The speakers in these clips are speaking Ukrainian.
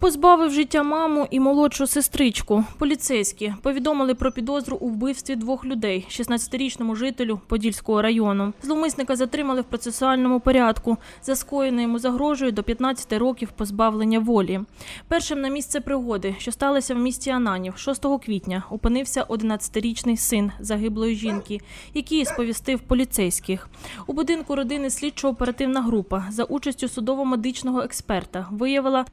Позбавив життя маму і молодшу сестричку. Поліцейські повідомили про підозру у вбивстві двох людей, 16-річному жителю Подільського району. Зловмисника затримали в процесуальному порядку. За скоєне йому загрожує до 15 років позбавлення волі. Першим на місце пригоди, що сталося в місті Ананів 6 квітня, опинився 11-річний син загиблої жінки, який сповістив поліцейських. У будинку родини слідчо-оперативна група за участю судово-медичного експерта виявила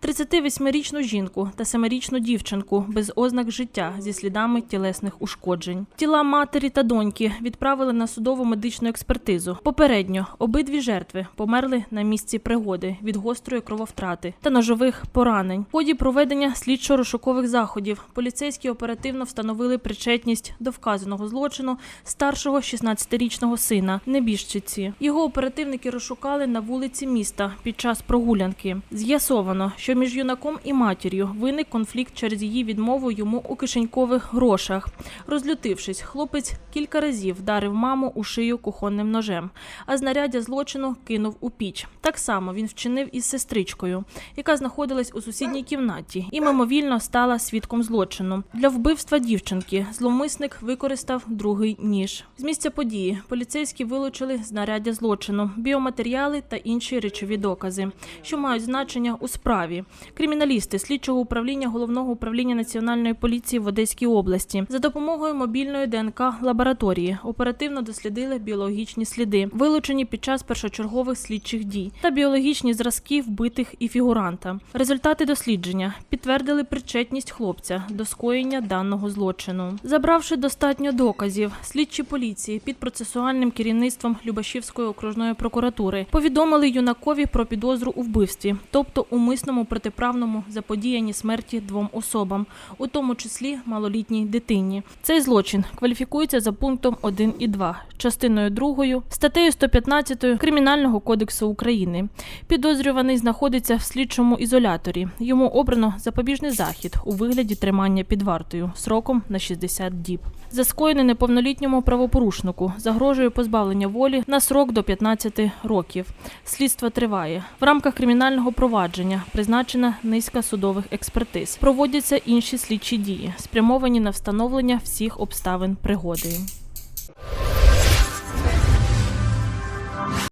38-річну жінку та 7-річну дівчинку без ознак життя зі слідами тілесних ушкоджень. Тіла матері та доньки відправили на судово-медичну експертизу. Попередньо обидві жертви померли на місці пригоди від гострої крововтрати та ножових поранень. В ході проведення слідчо-розшукових заходів поліцейські оперативно встановили причетність до вказаного злочину старшого 16-річного сина небіжчиці. Його оперативники розшукали на вулиці міста під час прогулянки. З'ясовано, що між юнаком і матір'ю виник конфлікт через її відмову йому у кишенькових грошах. Розлютившись, хлопець кілька разів вдарив маму у шию кухонним ножем, а знаряддя злочину кинув у піч. Так само він вчинив із сестричкою, яка знаходилась у сусідній кімнаті і мимовільно стала свідком злочину. Для вбивства дівчинки зловмисник використав другий ніж. З місця події поліцейські вилучили знаряддя злочину, біоматеріали та інші речові докази, що мають значення у справі. Криміналісти слідчого управління головного управління національної поліції в Одеській області за допомогою мобільної ДНК лабораторії оперативно дослідили біологічні сліди, вилучені під час першочергових слідчих дій та біологічні зразки вбитих і фігуранта. Результати дослідження підтвердили причетність хлопця до скоєння даного злочину. Забравши достатньо доказів, слідчі поліції під процесуальним керівництвом Любашівської окружної прокуратури повідомили юнакові про підозру у вбивстві, тобто умисному протиправному заподіянні смерті двом особам, у тому числі малолітній дитині. Цей злочин кваліфікується за пунктом 1 і 2, частиною 2, статтею 115 Кримінального кодексу України. Підозрюваний знаходиться в слідчому ізоляторі. Йому обрано запобіжний захід у вигляді тримання під вартою сроком на 60 діб. За скоєне неповнолітньому правопорушнику загрожує позбавлення волі на срок до 15 років. Слідство триває. В рамках кримінального провадження призначена низка судових експертиз. Проводяться інші слідчі дії, спрямовані на встановлення всіх обставин пригоди.